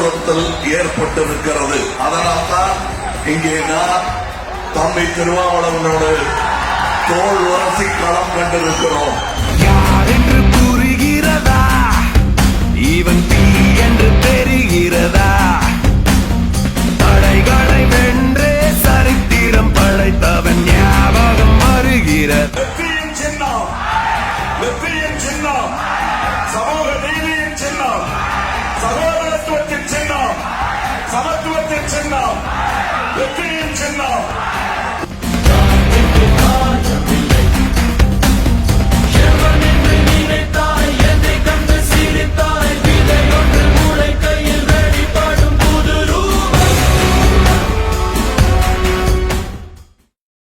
வற்புறுத்தல் ஏற்பட்டிருக்கிறது. அதனால்தான் இங்கே நான் தம்பி திருவாவளவனோடு தோல் உரசி களம் கண்டிருக்கிறோம். என்று புரிகிறதா? இவன் தீ என்று தெரிகிறதா? தடைகளை வென்றே சரித்திரம் படைத்தவன் ஞாபகம் வருகிற வெற்றியின் சின்னம். வெற்றியின் சின்னம். சமூக நீதியின் சின்னம். சமூக சின்னம் சமத்துவத்தின் சின்னம் வெற்றியின் சின்னம்